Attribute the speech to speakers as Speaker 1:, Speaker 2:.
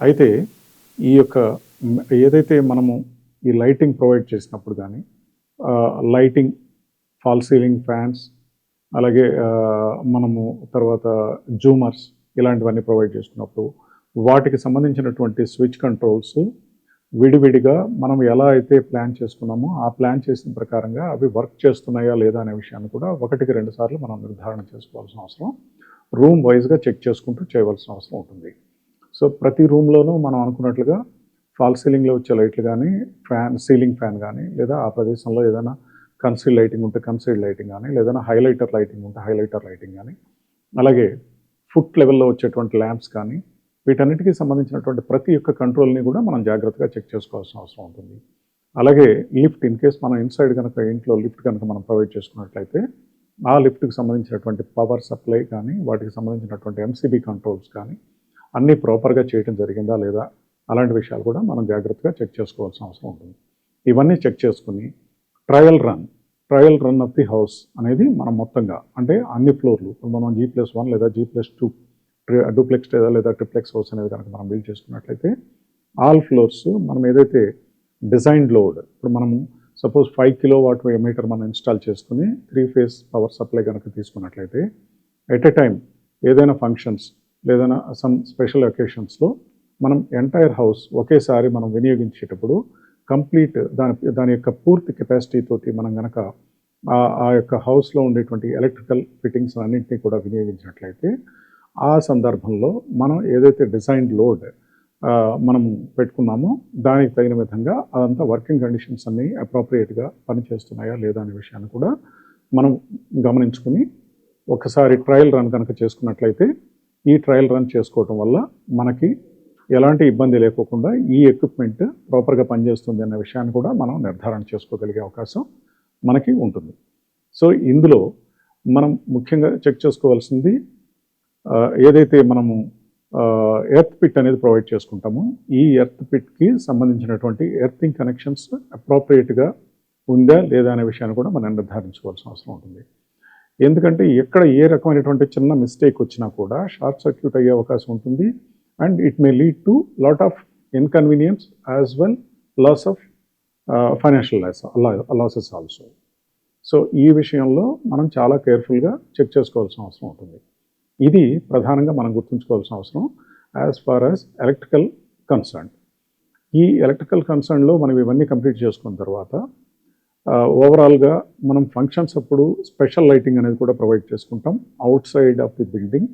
Speaker 1: అయితే ఈ యొక్క ఏదైతే మనము ఈ లైటింగ్ ప్రొవైడ్ చేసినప్పుడు కానీ లైటింగ్ ఫాల్ సీలింగ్ ఫ్యాన్స్ అలాగే మనము తర్వాత జూమర్స్ ఇలాంటివన్నీ ప్రొవైడ్ చేసుకున్నప్పుడు వాటికి సంబంధించినటువంటి స్విచ్ కంట్రోల్స్ విడివిడిగా మనం ఎలా అయితే ప్లాన్ చేసుకున్నామో ఆ ప్లాన్ చేసిన ప్రకారంగా అవి వర్క్ చేస్తున్నాయా లేదా అనే విషయాన్ని కూడా ఒకటికి రెండు సార్లు మనం నిర్ధారణ చేసుకోవాల్సిన అవసరం. రూమ్ వైజ్గా చెక్ చేసుకుంటూ చేయవలసిన అవసరం ఉంటుంది. సో ప్రతి రూమ్లోనూ మనం అనుకున్నట్లుగా ఫాల్ సీలింగ్లో వచ్చే లైట్లు కానీ ఫ్యాన్ సీలింగ్ ఫ్యాన్ కానీ లేదా ఆ ప్రదేశంలో ఏదైనా కన్సీల్ లైటింగ్ ఉంటే కన్సీల్డ్ లైటింగ్ కానీ లేదా హైలైటర్ లైటింగ్ ఉంటే హైలైటర్ లైటింగ్ కానీ అలాగే ఫుట్ లెవెల్లో వచ్చేటువంటి ల్యాంప్స్ కానీ వీటన్నిటికీ సంబంధించినటువంటి ప్రతి ఒక్క కంట్రోల్ని కూడా మనం జాగ్రత్తగా చెక్ చేసుకోవాల్సిన అవసరం ఉంటుంది. అలాగే లిఫ్ట్ ఇన్ కేస్ మనం ఇన్సైడ్ కనుక ఇంట్లో లిఫ్ట్ కనుక మనం ప్రొవైడ్ చేసుకున్నట్లయితే ఆ లిఫ్ట్కి సంబంధించినటువంటి పవర్ సప్లై కానీ వాటికి సంబంధించినటువంటి ఎంసీబీ కంట్రోల్స్ కానీ అన్నీ ప్రాపర్గా చేయటం జరిగిందా లేదా అలాంటి విషయాలు కూడా మనం జాగ్రత్తగా చెక్ చేసుకోవాల్సిన అవసరం ఉంటుంది. ఇవన్నీ చెక్ చేసుకుని trial run trial run of the house అనేది మనం మొత్తంగా అంటే అన్ని ఫ్లోర్లు ఇప్పుడు మనం జీ ప్లస్ వన్ లేదా జీ ప్లస్ టూ డూప్లెక్స్ లేదా లేదా ట్రిప్లెక్స్ హౌస్ అనేది కనుక మనం బిల్డ్ చేసుకున్నట్లయితే ఆల్ ఫ్లోర్స్ మనం ఏదైతే డిజైన్ లోడ్ ఇప్పుడు మనము suppose five kilowatt metre మనం ఇన్స్టాల్ చేసుకుని త్రీ ఫేస్ పవర్ సప్లై కనుక తీసుకున్నట్లయితే ఎట్ ఎ టైం ఏదైనా ఫంక్షన్స్ లేదైనా సమ్ స్పెషల్ ఒకేషన్స్లో మనం ఎంటైర్ హౌస్ ఒకేసారి మనం వినియోగించేటప్పుడు కంప్లీట్ దాని దాని యొక్క పూర్తి కెపాసిటీ తోటి మనం కనుక ఆ- ఆ యొక్క హౌస్లో ఉండేటువంటి ఎలక్ట్రికల్ ఫిట్టింగ్స్ అన్నింటినీ కూడా వినియోగించినట్లయితే ఆ సందర్భంలో మనం ఏదైతే డిజైన్ లోడ్ మనం పెట్టుకున్నామో దానికి తగిన విధంగా అదంతా వర్కింగ్ కండిషన్స్ అన్నీ అప్రోప్రియేట్గా పనిచేస్తున్నాయా లేదా అనే విషయాన్ని కూడా మనం గమనించుకుని ఒకసారి ట్రయల్ రన్ కనుక చేసుకున్నట్లయితే ఈ ట్రయల్ రన్ చేసుకోవటం వల్ల మనకి ఎలాంటి ఇబ్బంది లేకోకుండా ఈ ఎక్విప్మెంట్ ప్రాపర్గా పనిచేస్తుంది అన్న విషయాన్ని కూడా మనం నిర్ధారణ చేసుకోగలిగే అవకాశం మనకి ఉంటుంది. సో ఇందులో మనం ముఖ్యంగా చెక్ చేసుకోవాల్సింది ఏదైతే మనము ఎర్త్ పిట్ అనేది ప్రొవైడ్ చేసుకుంటామో ఈ ఎర్త్ పిట్కి సంబంధించినటువంటి ఎర్తింగ్ కనెక్షన్స్ అప్రోప్రియేట్గా ఉందా లేదా అనే విషయాన్ని కూడా మనం నిర్ధారించుకోవాల్సిన అవసరం ఉంటుంది. ఎందుకంటే ఎక్కడ ఏ రకమైనటువంటి చిన్న మిస్టేక్ వచ్చినా కూడా షార్ట్ సర్క్యూట్ అయ్యే అవకాశం ఉంటుంది. And it may lead to lot of inconvenience as well loss of financial loss losses also so ఈ విషయంలో మనం చాలా కేర్ఫుల్గా చెక్ చేసుకోవాల్సిన అవసరం ఉంటుంది. ఇది ప్రధానంగా మనం గుర్తుంచుకోవాల్సిన అవసరం as far as electrical concern ఈ ఎలక్ట్రికల్ కన్సర్న్లో మనం ఇవన్నీ కంప్లీట్ చేసుకున్న తర్వాత ఓవరాల్గా మనం ఫంక్షన్స్ అప్పుడు స్పెషల్ లైటింగ్ అనేది కూడా ప్రొవైడ్ చేసుకుంటాం. Outside of the building